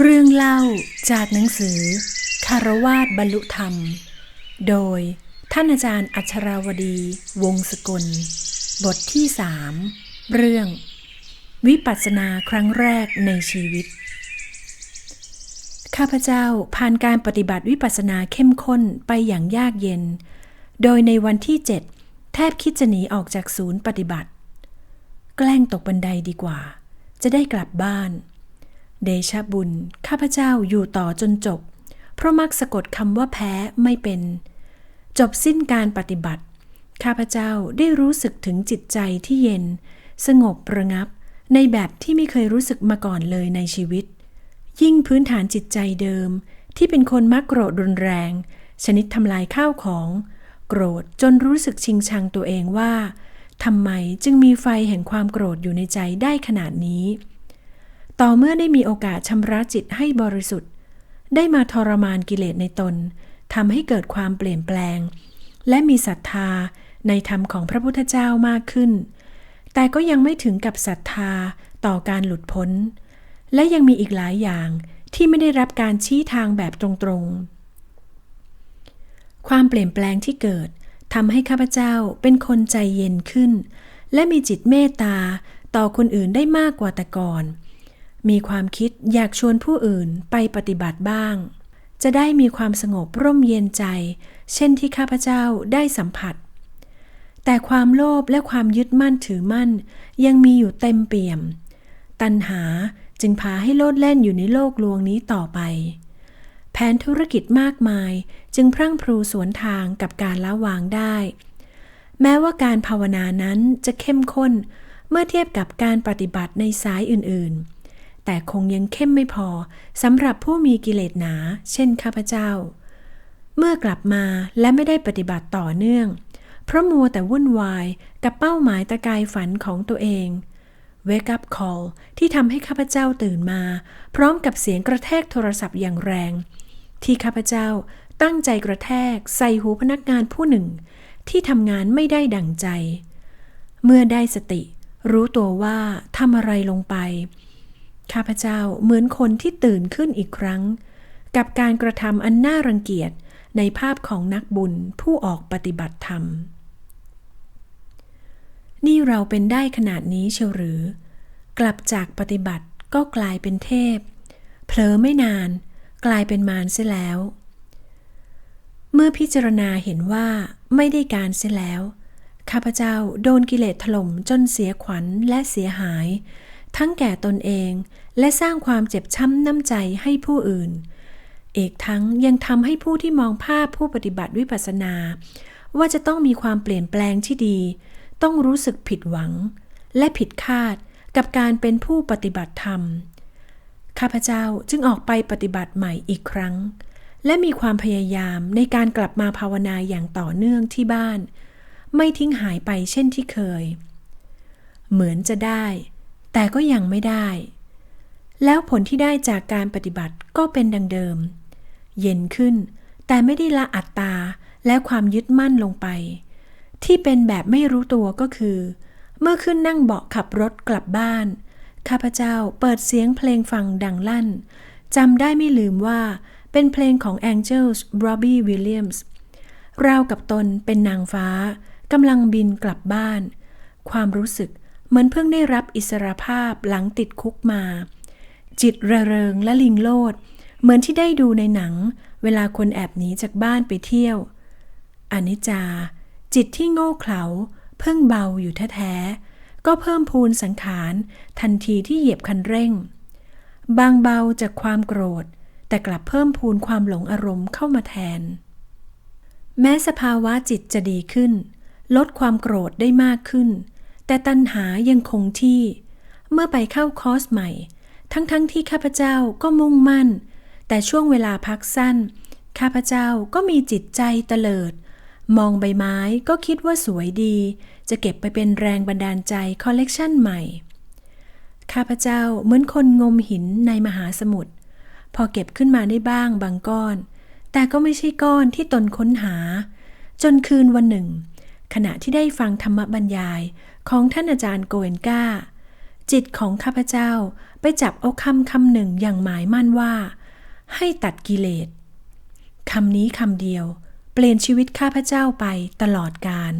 เรื่องเล่าจากหนังสือ คารวาสบรรลุธรรม โดยท่านอาจารย์อัชราวดี วงศกล บทที่สามเรื่อง วิปัสสนาครั้งแรกในชีวิต ข้าพเจ้าผ่านการปฏิบัติวิปัสสนาเข้มข้นไปอย่างยากเย็น โดยในวันที่เจ็ดแทบคิดจะหนีออกจากศูนย์ปฏิบัติ แกล้งตกบันไดดีกว่า จะได้กลับบ้าน เดชะบุญ ข้าพเจ้าอยู่ต่อจนจบ เพราะมักสะกดคำว่าแพ้ไม่เป็น จบสิ้นการปฏิบัติ ข้าพเจ้าได้รู้สึกถึงจิตใจที่เย็น สงบระงับ ในแบบที่ไม่เคยรู้สึกมาก่อนเลยในชีวิต ยิ่งพื้นฐานจิตใจเดิม ที่เป็นคนมักโกรธรุนแรง ชนิดทำลายข้าวของ โกรธจนรู้สึกชิงชังตัวเองว่าทำไมจึงมีไฟแห่งความโกรธอยู่ในใจได้ขนาดนี้ ต่อเมื่อได้มีโอกาสชำระจิตให้บริสุทธิ์ ได้มาทรมานกิเลสในตนทำให้เกิดความเปลี่ยนแปลง และมีศรัทธาในธรรมของพระพุทธเจ้ามากขึ้น แต่ก็ยังไม่ถึงกับศรัทธาต่อการหลุดพ้น และยังมีอีกหลายอย่างที่ไม่ได้รับการชี้ทางแบบตรงๆ ความเปลี่ยนแปลงที่เกิดทำให้ข้าพเจ้าเป็นคนใจเย็นขึ้น และมีจิตเมตตาต่อคนอื่นได้มากกว่าแต่ก่อน มีความคิดอยากชวนผู้อื่นไปปฏิบัติบ้าง จะได้มีความสงบร่มเย็นใจ เช่นที่ข้าพเจ้าได้สัมผัส แต่ความโลภและความยึดมั่นถือมั่น ยังมีอยู่เต็มเปี่ยม ตัณหาจึงพาให้โลดแล่นอยู่ในโลกลวงนี้ต่อไป แผนธุรกิจมากมายจึงพรั่งพรูสวนทางกับการละวางได้ แม้ว่าการภาวนานั้นจะเข้มข้นเมื่อเทียบกับการปฏิบัติในสายอื่นๆ แต่คงยังเข้มไม่พอสำหรับผู้มีกิเลสหนา เช่นข้าพเจ้า เมื่อกลับมาและไม่ได้ปฏิบัติต่อเนื่อง เพราะมัวแต่วุ่นวายกับเป้าหมายตะกายฝันของตัวเอง Wake up call ที่ทำให้ข้าพเจ้าตื่นมา พร้อมกับเสียงกระแทกโทรศัพท์อย่างแรง ที่ข้าพเจ้าตั้งใจกระแทกใส่หูพนักงานผู้หนึ่ง ที่ทำงานไม่ได้ดั่งใจ เมื่อได้สติ รู้ตัวว่าทำอะไรลงไป ข้าพเจ้าเหมือนคนที่ตื่นขึ้นอีกครั้ง กับการกระทำอันน่ารังเกียจในภาพของนักบุญผู้ออกปฏิบัติธรรม นี่เราเป็นได้ขนาดนี้เชียวหรือ กลับจากปฏิบัติก็กลายเป็นเทพ เผลอไม่นาน กลายเป็นมารเสียแล้ว เมื่อพิจารณาเห็นว่าไม่ได้การเสียแล้ว ข้าพเจ้าโดนกิเลสถล่มจนเสียขวัญและเสียหาย ทั้งแก่ตนเองและสร้างความเจ็บช้ำน้ำใจให้ผู้อื่น เอกทั้งยังทำให้ผู้ที่มองภาพผู้ปฏิบัติวิปัสสนา ว่าจะต้องมีความเปลี่ยนแปลงที่ดี ต้องรู้สึกผิดหวัง และผิดคาดกับการเป็นผู้ปฏิบัติธรรม ข้าพเจ้าจึงออกไปปฏิบัติใหม่อีกครั้ง และมีความพยายามในการกลับมาภาวนาอย่างต่อเนื่องที่บ้าน ไม่ทิ้งหายไปเช่นที่เคย เหมือนจะได้ แต่ก็ยังไม่ได้ แล้วผลที่ได้จากการปฏิบัติก็เป็นดังเดิม เย็นขึ้น แต่ไม่ได้ละอัตตาและความยึดมั่นลงไป ที่เป็นแบบไม่รู้ตัวก็คือ เมื่อขึ้นนั่งเบาะขับรถกลับบ้าน ข้าพเจ้าเปิดเสียงเพลงฟังดังลั่นจำได้ไม่ลืมว่าเป็นเพลงของ Angels Robbie Williams ราวกับตนเป็นนางฟ้ากำลังบินกลับบ้าน ความรู้สึก เหมือนเพิ่งได้รับอิสรภาพหลังติดคุกมา จิตระเริงและลิงโลด เหมือนที่ได้ดูในหนัง เวลาคนแอบหนีจากบ้านไปเที่ยวอนิจจา จิตที่โง่เขลาเพิ่งเบาอยู่แท้ๆก็เพิ่มพูนสังขารทันทีที่เหยียบคันเร่ง บางเบาจากความโกรธ แต่กลับเพิ่มพูนความหลงอารมณ์เข้ามาแทน แม้สภาวะจิตจะดีขึ้น ลดความโกรธได้มากขึ้น แต่ตัณหายังคงที่ เมื่อไปเข้าคอร์สใหม่ ทั้งๆทที่ข้าพเจ้าก็มุ่งมั่น แต่ช่วงเวลาพักสั้น ข้าพเจ้าก็มีจิตใจเตลิด มองใบไม้ก็คิดว่าสวยดี จะเก็บไปเป็นแรงบันดาลใจคอลเลกชันใหม่ ข้าพเจ้าเหมือนคนงมหินในมหาสมุทร พอเก็บขึ้นมาได้บ้างบางก้อน แต่ก็ไม่ใช่ก้อนที่ตนค้นหา จนคืนวันหนึ่ง ขณะที่ได้ฟังธรรมบรรยาย ของท่านอาจารย์โกเอนกาจิตของข้าพเจ้าไปจับเอาคำคำหนึ่งอย่างหมายมั่นว่า ให้ตัดกิเลสคำนี้คำเดียว เปลี่ยนชีวิตข้าพเจ้าไปตลอดกาล